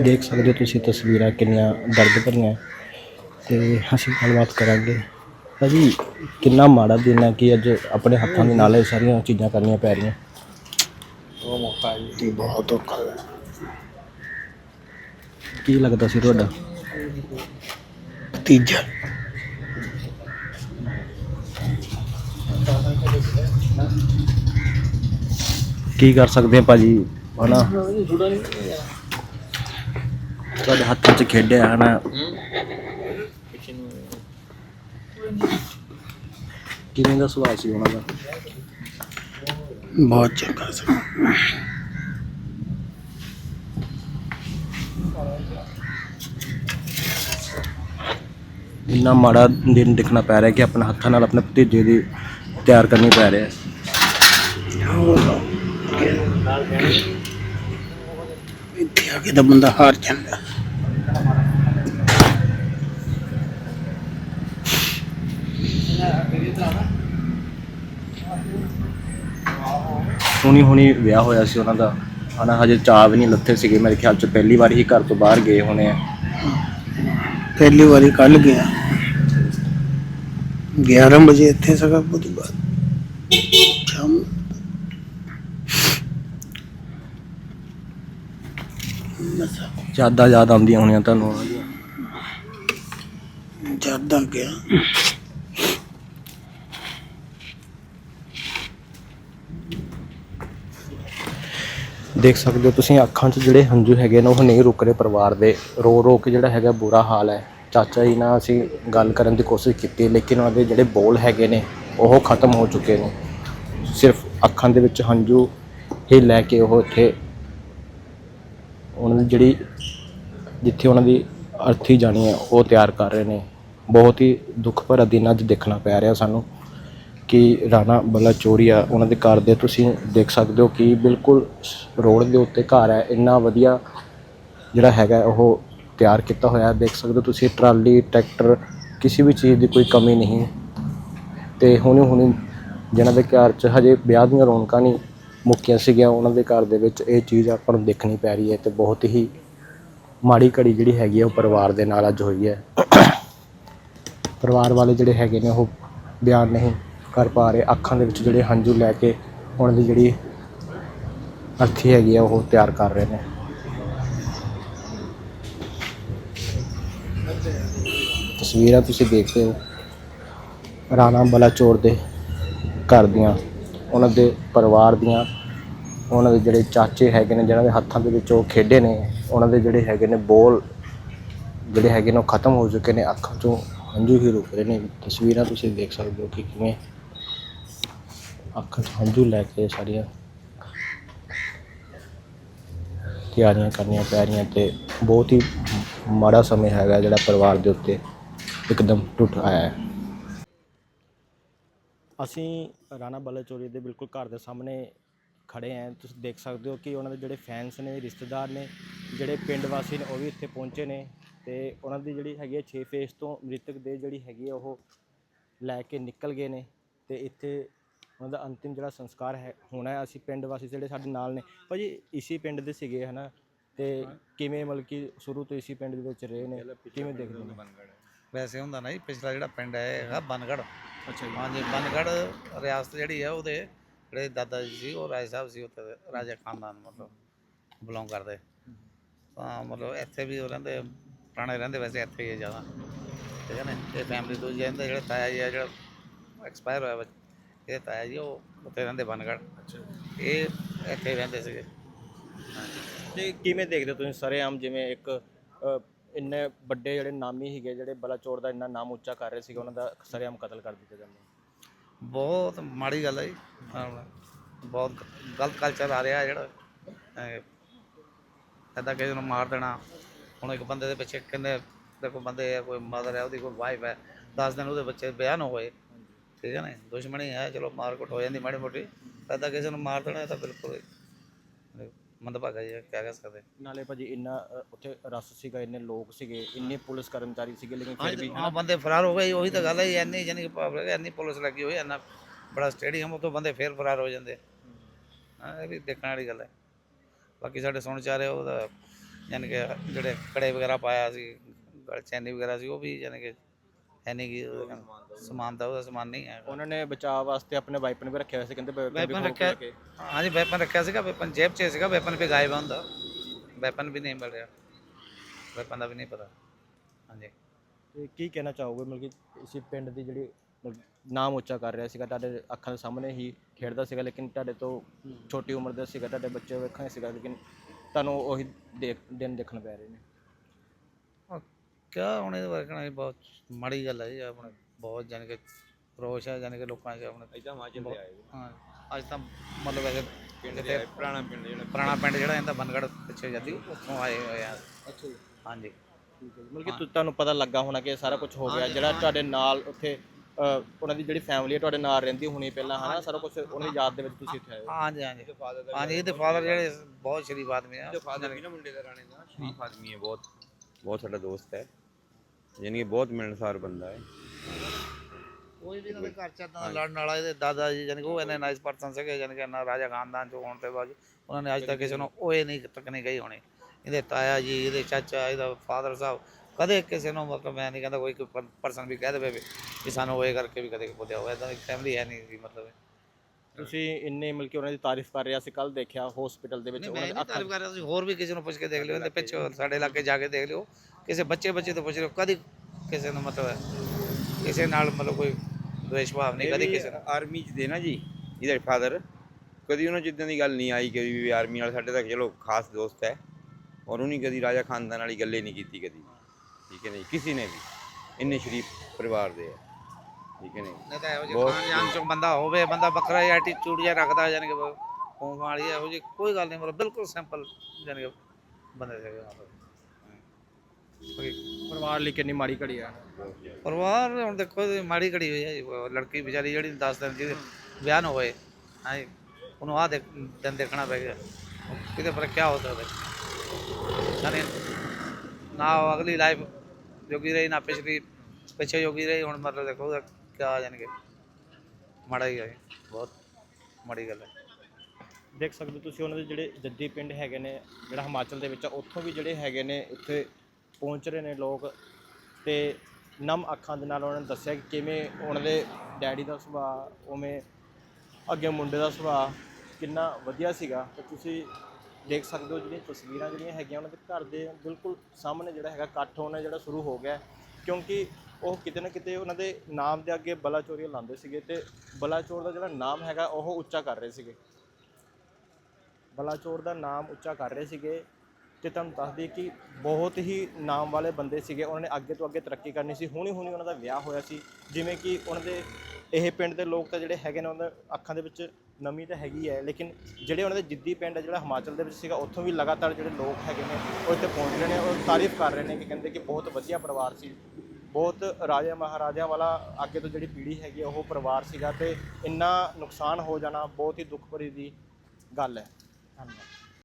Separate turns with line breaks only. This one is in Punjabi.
ਦੇਖ ਸਕਦੇ ਹੋ ਤੁਸੀਂ ਤਸਵੀਰਾਂ ਕਿੰਨੀਆਂ ਦਰਦ ਭਰੀਆਂ। ਤੇ ਅਸੀਂ ਗੱਲਬਾਤ ਕਰਾਂਗੇ। ਭਾਜੀ ਕਿੰਨਾ ਮਾੜਾ ਦਿਨ ਹੈ ਕਿ ਅੱਜ ਆਪਣੇ ਹੱਥਾਂ ਦੇ ਨਾਲ ਇਹ ਸਾਰੀਆਂ ਚੀਜ਼ਾਂ ਕਰਨੀਆਂ ਪੈ ਰਹੀਆਂ।
ਉਹ ਮੌਕਾ ਜੀ। ਬਹੁਤ ਔਖਾ ਹੈ।
ਕੀ ਲੱਗਦਾ ਸੀ ਤੁਹਾਡਾ?
ਤੀਜਾ।
ਕੀ ਕਰ ਸਕਦੇ ਆ ਭਾਜੀ? ਹਨਾ ਤੁਹਾਡੇ ਹੱਥਾਂ 'ਚ ਖੇਡਿਆ ਹਨਾ ਕਿਵੇਂ ਦਾ ਸੁਭਾਅ ਸੀ ਉਹਨਾਂ ਦਾ?
ਬਹੁਤ ਚੰਗਾ ਸੀ।
ਇੰਨਾ ਮਾੜਾ ਦਿਨ ਦੇਖਣਾ ਪੈ ਰਿਹਾ ਕਿ ਆਪਣੇ ਹੱਥਾਂ ਨਾਲ ਆਪਣੇ ਭਤੀਜੇ ਦੀ ਤਿਆਰ ਕਰਨੀ ਪੈ ਰਿਹਾ।
ਇੱਥੇ ਆ ਕੇ ਤਾਂ ਬੰਦਾ ਹਾਰ ਜਾਂਦਾ।
ਹੁਣੀ ਹੁਣੀ ਵਿਆਹ ਹੋਇਆ ਸੀ ਉਹਨਾਂ ਦਾ। ਹਨਾ ਹਜੇ ਚਾਹ ਵੀ ਨਹੀਂ ਲੱਥੇ ਸੀਗੇ। ਮੇਰੇ ਖਿਆਲ ਚ ਪਹਿਲੀ ਵਾਰ ਹੀ ਘਰ ਤੋਂ ਬਾਹਰ ਗਏ ਹੋਣੇ ਆ।
ਪਹਿਲੀ ਵਾਰੀ ਕੱਲ ਗਿਆ। 11 ਵਜੇ ਇੱਥੇ ਸਗਾ ਉਹਦੇ ਬਾਅਦ ਸ਼ਾਮ ਬਸ
ਯਾਦਾਂ ਆਉਂਦੀਆਂ ਹੋਣੀਆਂ ਤੁਹਾਨੂੰ।
ਜ਼ਿਆਦਾ ਗਿਆ
ਦੇਖ ਸਕਦੇ ਹੋ ਤੁਸੀਂ ਅੱਖਾਂ 'ਚ ਜਿਹੜੇ ਹੰਝੂ ਹੈਗੇ ਨੇ, ਉਹ ਨਹੀਂ ਰੁਕ ਰਹੇ ਪਰਿਵਾਰ ਦੇ। ਰੋ ਰੋ ਕੇ ਜਿਹੜਾ ਹੈਗਾ ਬੁਰਾ ਹਾਲ ਹੈ। ਚਾਚਾ ਜੀ ਨਾਲ ਅਸੀਂ ਗੱਲ ਕਰਨ ਦੀ ਕੋਸ਼ਿਸ਼ ਕੀਤੀ, ਲੇਕਿਨ ਉਹਨਾਂ ਦੇ ਜਿਹੜੇ ਬੋਲ ਹੈਗੇ ਨੇ, ਉਹ ਖਤਮ ਹੋ ਚੁੱਕੇ ਨੇ। ਸਿਰਫ ਅੱਖਾਂ ਦੇ ਵਿੱਚ ਹੰਝੂ ਹੀ ਲੈ ਕੇ ਉਹ ਇੱਥੇ ਉਹਨਾਂ ਦੀ ਜਿਹੜੀ, ਜਿੱਥੇ ਉਹਨਾਂ ਦੀ ਅਰਥੀ ਜਾਣੀ ਹੈ, ਉਹ ਤਿਆਰ ਕਰ ਰਹੇ ਨੇ। ਬਹੁਤ ਹੀ ਦੁੱਖ ਭਰਾ ਦਿਨ ਅੱਜ ਦੇਖਣਾ ਪੈ ਰਿਹਾ ਸਾਨੂੰ। ਕਿ ਰਾਣਾ ਬਲਾ ਬਲਾਚੋਰੀਆ ਉਹਨਾਂ ਦੇ ਘਰ ਦੇ ਤੁਸੀਂ ਦੇਖ ਸਕਦੇ ਹੋ ਕਿ ਬਿਲਕੁਲ ਰੋਡ ਦੇ ਉੱਤੇ ਘਰ ਹੈ। ਇੰਨਾ ਵਧੀਆ ਜਿਹੜਾ ਹੈਗਾ ਉਹ ਤਿਆਰ ਕੀਤਾ ਹੋਇਆ ਦੇਖ ਸਕਦੇ ਹੋ ਤੁਸੀਂ, ਟਰਾਲੀ, ਟਰੈਕਟਰ, ਕਿਸੇ ਵੀ ਚੀਜ਼ ਦੀ ਕੋਈ ਕਮੀ ਨਹੀਂ। ਤੇ ਹੁਣੇ ਹੁਣੇ ਜਿਹਨਾਂ ਦੇ ਘਰ 'ਚ ਹਜੇ ਵਿਆਹ ਦੀਆਂ ਰੌਣਕਾਂ ਨਹੀਂ ਮੁੱਕੀਆਂ ਸੀਗੀਆਂ, ਉਹਨਾਂ ਦੇ ਘਰ ਦੇ ਵਿੱਚ ਇਹ ਚੀਜ਼ ਆਪਾਂ ਨੂੰ ਦੇਖਣੀ ਪੈ ਰਹੀ ਹੈ ਤੇ ਬਹੁਤ ਹੀ ਮਾੜੀ ਘੜੀ ਜਿਹੜੀ ਹੈਗੀ ਹੈ ਉਹ ਪਰਿਵਾਰ ਦੇ ਨਾਲ ਅੱਜ ਹੋਈ ਹੈ। ਪਰਿਵਾਰ ਵਾਲੇ ਜਿਹੜੇ ਹੈਗੇ ਨੇ ਉਹ ਬਿਆਨ ਨਹੀਂ ਕਰ ਪਾ ਰਹੇ, ਅੱਖਾਂ ਦੇ ਵਿੱਚ ਜਿਹੜੇ ਹੰਝੂ ਲੈ ਕੇ ਉਹਨਾਂ ਦੀ ਜਿਹੜੀ ਅਰਥੀ ਹੈਗੀ ਆ, ਉਹ ਤਿਆਰ ਕਰ ਰਹੇ ਨੇ। ਤਸਵੀਰਾਂ ਤੁਸੀਂ ਦੇਖਦੇ ਹੋ, ਰਾਣਾ ਬਲਾਚੌਰ ਦੇ ਘਰ ਦੀਆਂ, ਉਹਨਾਂ ਦੇ ਪਰਿਵਾਰ ਦੀਆਂ, ਉਹਨਾਂ ਦੇ ਜਿਹੜੇ ਚਾਚੇ ਹੈਗੇ ਨੇ, ਜਿਹਨਾਂ ਦੇ ਹੱਥਾਂ ਦੇ ਵਿੱਚ ਉਹ ਖੇਡੇ ਨੇ, ਉਹਨਾਂ ਦੇ ਜਿਹੜੇ ਹੈਗੇ ਨੇ ਬੋਲ, ਜਿਹੜੇ ਹੈਗੇ ਨੇ ਉਹ ਖਤਮ ਹੋ ਚੁੱਕੇ ਨੇ, ਅੱਖਾਂ ਚੋਂ ਹੰਝੂ ਹੀ ਰੁਕ ਰਹੇ ਨੇ। ਤਸਵੀਰਾਂ ਤੁਸੀਂ ਦੇਖ ਸਕਦੇ ਹੋ ਕਿ ਕਿਵੇਂ ਅੱਖਾਂ 'ਚ ਹੰਝੂ ਲੈ ਕੇ ਸਾਰੀਆਂ ਤਿਆਰੀਆਂ ਕਰਨੀਆਂ ਪੈ ਰਹੀਆਂ ਤੇ ਬਹੁਤ ਹੀ ਮਾੜਾ ਸਮੇਂ ਹੈਗਾ ਜਿਹੜਾ ਪਰਿਵਾਰ ਦੇ ਉੱਤੇ ਇੱਕਦਮ ਟੁੱਟ ਆਇਆ ਹੈ। ਅਸੀਂ ਰਾਣਾ ਬਲਾਚੌਰੀ ਦੇ ਬਿਲਕੁਲ ਘਰ ਦੇ ਸਾਹਮਣੇ ਖੜੇ ਆਂ ਤੁਸੀਂ ਦੇਖ ਸਕਦੇ ਹੋ ਕਿ ਉਹਨਾਂ ਦੇ ਜਿਹੜੇ ਫੈਨਸ ਨੇ, ਰਿਸ਼ਤੇਦਾਰ ਨੇ, ਜਿਹੜੇ ਪਿੰਡ ਵਾਸੀ ਨੇ, ਉਹ ਵੀ ਇੱਥੇ ਪਹੁੰਚੇ ਨੇ ਤੇ ਉਹਨਾਂ ਦੀ ਜਿਹੜੀ ਹੈਗੀ ਹੈ 6 ਫੇਸ ਤੋਂ ਮ੍ਰਿਤਕ ਦੇ ਜਿਹੜੀ ਹੈਗੀ ਹੈ ਉਹ ਲੈ ਕੇ ਨਿਕਲ ਗਏ ਨੇ ਤੇ ਇੱਥੇ ਉਹਨਾਂ ਦਾ ਅੰਤਿਮ ਜਿਹੜਾ ਸੰਸਕਾਰ ਹੈ ਹੋਣਾ ਹੈ। ਅਸੀਂ ਪਿੰਡ ਵਾਸੀ ਜਿਹੜੇ ਸਾਡੇ ਨਾਲ ਨੇ ਭਾਜੀ ਇਸੀ ਪਿੰਡ ਦੇ ਸੀਗੇ ਹਨਾ? ਤੇ ਕਿਵੇਂ ਮਤਲਬ ਕਿ ਸ਼ੁਰੂ ਤੋਂ ਇਸੀ ਪਿੰਡ ਦੇ ਵਿੱਚ ਰਹੇ ਨੇ? ਕਿਵੇਂ ਦੇਖਦੇ ਨੇ
ਵੈਸੇ ਹੁੰਦਾ ਨਾ ਜੀ ਪਿਛਲਾ ਜਿਹੜਾ ਪਿੰਡ ਹੈ ਹੈਗਾ ਬਨਗੜ।
ਅੱਛਾ ਜੀ।
ਹਾਂਜੀ ਬਨਗੜ ਰਿਆਸਤ ਜਿਹੜੀ ਹੈ ਉਹਦੇ ਜਿਹੜੇ ਦਾਦਾ ਜੀ ਸੀ ਉਹ ਰਾਏ ਸਾਹਿਬ ਸੀ ਉੱਥੇ ਦੇ ਰਾਜਾ ਖਾਨਦਾਨ ਮਤਲਬ ਬਿਲੋਂਗ ਕਰਦੇ। ਤਾਂ ਮਤਲਬ ਇੱਥੇ ਵੀ ਉਹ ਰਹਿੰਦੇ ਪੁਰਾਣੇ ਰਹਿੰਦੇ ਵੈਸੇ ਇੱਥੇ ਹੀ ਹੈ ਜ਼ਿਆਦਾ। ਠੀਕ ਹੈ ਨਾ? ਇਹ ਫੈਮਿਲੀ ਤੋਂ ਜਾਂਦੇ ਜਿਹੜੇ ਤਾਇਆ ਜੀ ਆ ਜਿਹੜਾ ਐਕਸਪਾਇਰ ਹੋਇਆ ਬੱਚ- ਇਹ ਤਾਇਆ ਜੀ ਉਹ ਉੱਥੇ ਰਹਿੰਦੇ ਬਨਗੜ।
ਅੱਛਾ।
ਇਹ ਇੱਥੇ ਰਹਿੰਦੇ ਸੀਗੇ।
ਤੇ ਕਿਵੇਂ ਦੇਖਦੇ ਹੋ ਤੁਸੀਂ ਸਰੇਆਮ ਜਿਵੇਂ ਇੱਕ ਅ, ਇੰਨੇ ਵੱਡੇ ਜਿਹੜੇ ਨਾਮੀ ਸੀਗੇ ਜਿਹੜੇ ਬਲਾਚੌਰ ਦਾ ਇੰਨਾ ਨਾਮ ਉੱਚਾ ਕਰ ਰਹੇ ਸੀਗੇ ਉਹਨਾਂ ਦਾ ਸਰੇਆਮ ਕਤਲ ਕਰ ਦਿੱਤਾ ਜਾਂਦਾ
ਬਹੁਤ ਮਾੜੀ ਗੱਲ ਹੈ ਜੀ। ਬਹੁਤ ਗਲਤ ਕਲਚਰ ਆ ਰਿਹਾ ਜਿਹੜਾ। ਐਦਾਂ ਕਿਸੇ ਨੂੰ ਮਾਰ ਦੇਣਾ। ਹੁਣ ਇੱਕ ਬੰਦੇ ਦੇ ਪਿੱਛੇ ਕਿੰਨੇ ਦੇਖੋ ਬੰਦੇ ਆ ਕੋਈ ਮਦਰ ਹੈ ਉਹਦੀ ਕੋਈ ਵਾਈਫ ਹੈ 10 ਦਿਨ ਉਹਦੇ ਬੱਚੇ ਵਿਆਹ ਨਾ ਹੋਏ। ਠੀਕ ਹੈ ਨਾ? ਦੁਸ਼ਮਣੀ ਹੈ ਚਲੋ ਮਾਰ ਕੁੱਟ ਹੋ ਜਾਂਦੀ ਮਾੜੀ ਮੋਟੀ ਐਦਾਂ ਕਿਸੇ ਨੂੰ ਮਾਰ ਦੇਣਾ ਤਾਂ ਬਿਲਕੁਲ ਮੰਦਭਾਗਾ ਜੀ ਕਿਆ ਕਹਿ ਸਕਦੇ?
ਨਾਲੇ ਭਾਜੀ ਇੰਨਾ ਅ, ਉੱਥੇ ਰਸ ਸੀਗਾ ਇੰਨੇ ਲੋਕ ਸੀਗੇ ਇੰਨੇ ਪੁਲਿਸ ਕਰਮਚਾਰੀ ਸੀਗੇ ਲੇਕਿਨ ਫਿਰ ਵੀ
ਹਾਂ ਬੰਦੇ ਫਰਾਰ ਹੋ ਗਏ ਉਹੀ ਤਾਂ ਗੱਲ ਹੈ ਜੀ, ਇੰਨੀ ਜਾਨੀ ਕਿ ਪਬਲਿਕ ਇੰਨੀ ਪੁਲਿਸ ਲੱਗੀ ਹੋਈ ਇੰਨਾ ਬੜਾ ਸਟੇਡੀਅਮ ਉਤੋਂ ਬੰਦੇ ਫੇਰ ਫਰਾਰ ਹੋ ਜਾਂਦੇ। ਹਾਂ ਇਹ ਵੀ ਦੇਖਣ ਵਾਲੀ ਗੱਲ ਹੈ। ਬਾਕੀ ਸਾਡੇ ਸੁਣ ਚਾ ਰਹੇ ਉਹਦਾ ਯਾਨੀ ਕਿ ਜਿਹੜੇ ਕੜੇ ਵਗੈਰਾ ਪਾਇਆ ਸੀ ਗਲ ਚੈਨੀ ਵਗੈਰਾ ਸੀ ਉਹ ਵੀ ਯਾਨੀ ਕਿ ਹੈ ਨਹੀਂ ਕਿ ਸਮਾਨ ਦਾ ਉਹਦਾ ਸਮਾਨ ਨਹੀਂ ਹੈ
ਉਹਨਾਂ ਨੇ ਬਚਾਅ ਵਾਸਤੇ ਆਪਣੇ ਵਾਈਪਨ ਵੀ ਰੱਖਿਆ ਹੋਇਆ ਸੀ ਕਹਿੰਦੇ
ਵੈਪਨ ਰੱਖਿਆ। ਹਾਂਜੀ ਵੈਪਨ ਰੱਖਿਆ ਸੀਗਾ ਵੈਪਨ ਜੇਬ 'ਚ ਸੀਗਾ ਵੈਪਨ ਵੀ ਗਾਇਬ ਹੁੰਦਾ ਵੈਪਨ ਵੀ ਨਹੀਂ ਮਿਲ ਰਿਹਾ ਵੈਪਨ ਦਾ ਵੀ ਨਹੀਂ ਪਤਾ। ਹਾਂਜੀ।
ਤੇ ਕੀ ਕਹਿਣਾ ਚਾਹੋਗੇ? ਮਤਲਬ ਕਿ ਇਸੇ ਪਿੰਡ ਦੀ ਜਿਹੜੀ ਨਾਮ ਉੱਚਾ ਕਰ ਰਿਹਾ ਸੀਗਾ ਤੁਹਾਡੇ ਅੱਖਾਂ ਦੇ ਸਾਹਮਣੇ ਹੀ ਖੇਡਦਾ ਸੀਗਾ ਲੇਕਿਨ ਤੁਹਾਡੇ ਤੋਂ ਛੋਟੀ ਉਮਰ ਦਾ ਸੀਗਾ ਤੁਹਾਡੇ ਬੱਚੇ ਵੇਖਣੇ ਸੀਗਾ ਲੇਕਿਨ ਤੁਹਾਨੂੰ ਉਹੀ ਦੇਖ ਦਿਨ ਦੇਖਣ ਪੈ ਰਹੇ ਨੇ।
ਕਿਆ ਹੁਣ ਇਹਦੇ ਜੀ ਬਹੁਤ ਮਾੜੀ ਗੱਲ ਹੈ ਜੀ ਆਪਣੇ ਬਹੁਤ ਜਾਣੀ ਕਿ ਰੋਸ਼ ਹੈ ਜਾਣੀ ਕਿ ਲੋਕਾਂ 'ਚ ਆਪਣੇ
ਇਦਾਂ ਹਿਮਾਚਲ ਦੇ ਆਏ
ਹਾਂ ਅੱਜ ਤਾਂ ਮਤਲਬ ਵੈਸੇ
ਪਿੰਡ ਦੇ ਆਏ, ਪੁਰਾਣਾ ਪਿੰਡ ਜਿਹੜਾ।
ਪੁਰਾਣਾ ਪਿੰਡ ਜਿਹੜਾ ਇਹਦਾ ਬਨਗੜ ਪਿੱਛੇ ਜਾਂਦੀ ਉੱਥੋਂ ਆਏ ਹੋਏ ਆ।
ਅੱਛਾ ਜੀ।
ਹਾਂਜੀ।
ਠੀਕ ਹੈ ਜੀ। ਮਤਲਬ ਕਿ ਤੁ- ਤੁਹਾਨੂੰ ਪਤਾ ਲੱਗਾ ਹੋਣਾ ਕਿ ਇਹ ਸਾਰਾ ਕੁਝ ਹੋ ਗਿਆ ਜਿਹੜਾ ਤੁਹਾਡੇ ਨਾਲ ਉੱਥੇ ਅ, ਉਹਨਾਂ ਦੀ ਜਿਹੜੀ ਫੈਮਿਲੀ ਹੈ ਤੁਹਾਡੇ ਨਾਲ ਰਹਿੰਦੀ ਹੋਣੀ ਪਹਿਲਾਂ ਹਨਾ? ਸਾਰਾ ਕੁਝ ਉਹਨਾਂ ਦੀ ਯਾਦ ਦੇ ਵਿੱਚ ਤੁਸੀਂ ਇੱਥੇ ਆਏ ਹੋ।
ਹਾਂਜੀ ਹਾਂਜੀ। ਹਾਂਜੀ ਇਹਦੇ ਫਾਦਰ ਜਿਹੜੇ ਬਹੁਤ ਸ਼ਰੀਫ ਆਦਮੀ ਆ।
ਫਾਦਰ ਵੀ ਨਾ ਮੁੰਡੇ ਦਾ ਰਾਣੇ ਦਾ। ਸ਼ਰੀਫ ਆਦਮੀ ਹੈ ਬਹੁਤ ਬਹੁਤ ਸਾਡਾ ਦੋਸਤ ਹੈ। ਯਾਨੀ ਕਿ ਬਹੁਤ ਮਿਲਣਸਾਰ ਬੰਦਾ ਹੈ।
ਕੋਈ ਵੀ ਇਹਨਾਂ ਦੇ ਘਰ ਚ ਏਦਾਂ ਦਾ ਲੜਨ ਵਾਲਾ ਇਹਦੇ ਦਾਦਾ ਜੀ ਜਾਨੀ ਕਿ ਉਹ ਇੰਨੇ ਨਾਈਸ ਪਰਸਨ ਸੀਗੇ ਜਾਨੀ ਕਿ ਨਾ ਰਾਜਾ ਖਾਨਦਾਨ ਚੋਂ ਹੋਣ ਤੇ ਬਾਅਦ ਉਹਨਾਂ ਨੇ ਅੱਜ ਤੱਕ ਕਿਸੇ ਨੂੰ ਓਏ ਨਹੀਂ ਤੱਕ ਨਹੀਂ ਗਈ ਹੋਣੀ। ਇਹਦੇ ਤਾਇਆ ਜੀ ਇਹਦੇ ਚਾਚਾ ਇਹਦਾ ਫਾਦਰ ਸਾਹਿਬ ਕਦੇ ਕਿਸੇ ਨੂੰ ਮਤਲਬ ਮੈਂ ਨਹੀਂ ਕਹਿੰਦਾ ਕੋਈ ਪਰਸਨ ਵੀ ਕਹਿ ਦੇਵੇ ਵੀ ਕਿ ਸਾਨੂੰ ਓਏ ਕਰਕੇ ਵੀ ਕਦੇ ਬੋਲਿਆ ਹੋਇਆ ਇਦਾਂ ਦੀ ਫੈਮਿਲੀ ਹੈ ਨਹੀਂ ਸੀ ਮਤਲਬ
ਤੁਸੀਂ ਇੰਨੇ ਮਤਲਬ ਕਿ ਉਹਨਾਂ ਦੀ ਤਾਰੀਫ ਕਰ ਰਿਹਾ ਸੀ ਕੱਲ ਦੇਖਿਆ ਹਸਪੀਟਲ ਦੇ ਵਿੱਚ
ਨਹੀਂ
ਉਹਨਾਂ ਦੇ
ਨਹੀਂ ਤਾਰੀਫ ਕਰ ਰਿਹਾ ਤੁਸੀਂ ਹੋਰ ਵੀ ਕਿਸੇ ਨੂੰ ਪੁੱਛ ਕੇ ਦੇਖ ਲਿਓ ਇਹਦੇ ਪਿੱਛੇ ਸਾਡੇ ਇਲਾਕੇ ਜਾ ਕੇ ਦੇਖ ਲਿਓ। ਕਿਸੇ ਬੱਚੇ ਬੱਚੇ ਤੋਂ ਪੁੱਛ ਲਿਓ ਕਦੀ ਕਿਸੇ ਨੂੰ ਮਤਲਬ ਕਿਸੇ ਨਾਲ ਮਤਲਬ ਕੋਈ ਦੁਵੇਸ਼ ਭਾਵ ਨਹੀਂ ਕਦੀ ਕਿਸੇ ਨਾਲ।
ਆਰਮੀ ਚ ਦੇ ਨਾ ਜੀ ਇਹਦਾ ਫਾਦਰ ਕਦੀ ਉਹਨਾਂ ਜਿੱਦਾਂ ਦੀ ਗੱਲ ਨਹੀਂ ਆਈ ਕਿ ਵੀ ਆਰਮੀ ਨਾਲ ਸਾਡੇ ਤੱਕ ਚਲੋ ਖਾਸ ਦੋਸਤ ਹੈ ਔਰ ਉਹਨੇ ਕਦੀ ਰਾਜਾ ਖਾਨਦਾਨ ਵਾਲੀ ਗੱਲੇ ਨਹੀਂ ਕੀਤੀ ਕਦੀ। ਠੀਕ ਹੈ ਨਹੀਂ ਕਿਸੇ ਨੇ ਵੀ ਇੰਨੇ ਸ਼ਰੀਫ ਪਰਿਵਾਰ ਦੇ ਹੈ। ਠੀਕ ਹੈ ਨਹੀਂ?
ਨਹੀਂ ਤਾਂ ਇਹੋ ਜਿਹੇ ਖਾਨਦਾਨ ਚੋਂ ਬੰਦਾ ਹੋਵੇ ਬੰਦਾ ਬੱਕਰਾ ਐਟੀਟਿਊਡ ਜਿਹਾ ਰੱਖਦਾ ਯਾਨੀ ਕਿ ਫੋਨ ਵਾਲੀ ਇਹੋ ਜਿਹੀ ਕੋਈ ਗੱਲ ਨਹੀਂ ਮਤਲਬ ਬਿਲਕੁਲ ਸਿੰਪਲ ਯਾਨੀ ਕਿ ਬੰਦੇ ਬਾਕੀ
ਪਰਿਵਾਰ ਲਈ ਕਿੰਨੀ ਮਾੜੀ ਘੜੀ ਆ?
ਪਰਿਵਾਰ ਹੁਣ ਦੇਖੋ ਇਹਦੀ ਮਾੜੀ ਘੜੀ ਹੋਈ ਹੈ ਜੀ ਉਹ ਲੜਕੀ ਵਿਚਾਰੀ ਜਿਹੜੀ 10 ਦਿਨ ਜਿਹਦੇ ਵਿਆਹ ਨਾ ਹੋਏ ਹਾਂ ਜੀ, ਉਹਨੂੰ ਆਹ ਦੇਖ ਦਿਨ ਦੇਖਣਾ ਪੈ ਗਿਆ। ਕਿਤੇ ਪਰ ਕੀ ਹੋ ਸਕਦਾ ਯਾਨੀ ਨਾ ਉਹ ਅਗਲੀ ਲਾਈਫ ਜੋਗੀ ਰਹੀ ਨਾ ਪਿਛਲੀ ਪਿੱਛੇ ਜੋਗੀ ਰਹੀ ਹੁਣ ਮਤਲਬ ਦੇਖੋ ਉਹਦਾ ਕਿਆ ਜਾਣਗੇ। ਮਾੜਾ ਹੀ ਹੈ ਜੀ, ਬਹੁਤ ਮਾੜੀ ਗੱਲ ਹੈ
ਦੇਖ ਸਕਦੇ ਹੋ ਤੁਸੀਂ ਉਹਨਾਂ ਦੇ ਜਿਹੜੇ ਜੱਦੀ ਪਿੰਡ ਹੈਗੇ ਨੇ ਜਿਹੜਾ ਹਿਮਾਚਲ ਦੇ ਵਿੱਚ ਆ ਉੱਥੋਂ ਵੀ ਜਿਹੜੇ ਹੈਗੇ ਨੇ ਇੱਥੇ ਪਹੁੰਚ ਰਹੇ ਨੇ ਲੋਕ ਤੇ ਨਮ ਅੱਖਾਂ ਦੇ ਨਾਲ ਉਹਨਾਂ ਨੇ ਦੱਸਿਆ ਕਿ ਕਿਵੇਂ ਉਹਨਾਂ ਦੇ ਡੈਡੀ ਦਾ ਸੁਭਾਅ, ਉਵੇਂ ਅੱਗੇ ਮੁੰਡੇ ਦਾ ਸੁਭਾਅ ਕਿੰਨਾ ਵਧੀਆ ਸੀਗਾ। ਤੇ ਤੁਸੀਂ ਦੇਖ ਸਕਦੇ ਹੋ ਜਿਹੜੀਆਂ ਤਸਵੀਰਾਂ ਜਿਹੜੀਆਂ ਹੈਗੀਆਂ ਉਹਨਾਂ ਦੇ ਘਰ ਦੇ ਬਿਲਕੁਲ ਸਾਹਮਣੇ ਜਿਹੜਾ ਹੈਗਾ ਇਕੱਠ ਹੋਣਾ ਜਿਹੜਾ ਸ਼ੁਰੂ ਹੋ ਗਿਆ ਕਿਉਂਕਿ ਉਹ ਕਿਤੇ ਨਾ ਕਿਤੇ ਉਹਨਾਂ ਦੇ ਨਾਮ ਦੇ ਅੱਗੇ ਬਲਾਚੋਰੀਆਂ ਲਾਉਂਦੇ ਸੀਗੇ ਤੇ ਬਲਾਚੋਰ ਦਾ ਜਿਹੜਾ ਨਾਮ ਹੈਗਾ ਉਹ ਉੱਚਾ ਕਰ ਰਹੇ ਸੀਗੇ। ਬਲਾਚੋਰ ਦਾ ਨਾਮ ਉੱਚਾ ਕਰ ਰਹੇ ਸੀਗੇ। ਤੇ ਤੁਹਾਨੂੰ ਦੱਸ ਦਈਏ ਕਿ ਬਹੁਤ ਹੀ ਨਾਮ ਵਾਲੇ ਬੰਦੇ ਸੀਗੇ, ਉਹਨਾਂ ਨੇ ਅੱਗੇ ਤੋਂ ਅੱਗੇ ਤਰੱਕੀ ਕਰਨੀ ਸੀ। ਹੁਣੀ ਹੁਣੀ ਉਹਨਾਂ ਦਾ ਵਿਆਹ ਹੋਇਆ ਸੀ, ਜਿਵੇਂ ਕਿ ਉਹਨਾਂ ਦੇ, ਇਹ ਪਿੰਡ ਦੇ ਲੋਕ ਤਾਂ ਜਿਹੜੇ ਹੈਗੇ ਨੇ, ਉਹਨਾਂ ਦੇ ਅੱਖਾਂ ਦੇ ਵਿੱਚ ਨਮੀ ਤਾਂ ਹੈਗੀ ਹੈ, ਲੇਕਿਨ ਜਿਹੜੇ ਉਹਨਾਂ ਦੇ ਜਿੱਦੀ ਪਿੰਡ ਹੈ ਜਿਹੜਾ ਹਿਮਾਚਲ ਦੇ ਵਿੱਚ ਸੀਗਾ, ਉੱਥੋਂ ਵੀ ਲਗਾਤਾਰ ਜਿਹੜੇ ਲੋਕ ਹੈਗੇ ਨੇ, ਉਹ ਇੱਥੇ ਪਹੁੰਚ ਰਹੇ ਨੇ, ਉਹ ਤਾਰੀਫ ਕਰ ਰਹੇ ਨੇ ਕਿ ਕਹਿੰਦੇ ਕਿ ਬਹੁਤ ਵਧੀਆ ਪਰਿਵਾਰ ਸੀ। ਬਹੁਤ ਰਾਜਾ ਮਹਾਰਾਜਾ ਵਾਲਾ ਅੱਗੇ ਤੋਂ ਜਿਹੜੀ ਪੀੜ੍ਹੀ ਹੈਗੀ ਉਹ ਪਰਿਵਾਰ ਸੀਗਾ ਤੇ ਇੰਨਾ ਨੁਕਸਾਨ ਹੋ ਜਾਣਾ ਬਹੁਤ ਹੀ ਦੁੱਖ ਭਰੀ ਦੀ ਗੱਲ ਹੈ। ਧੰਨਵਾਦ।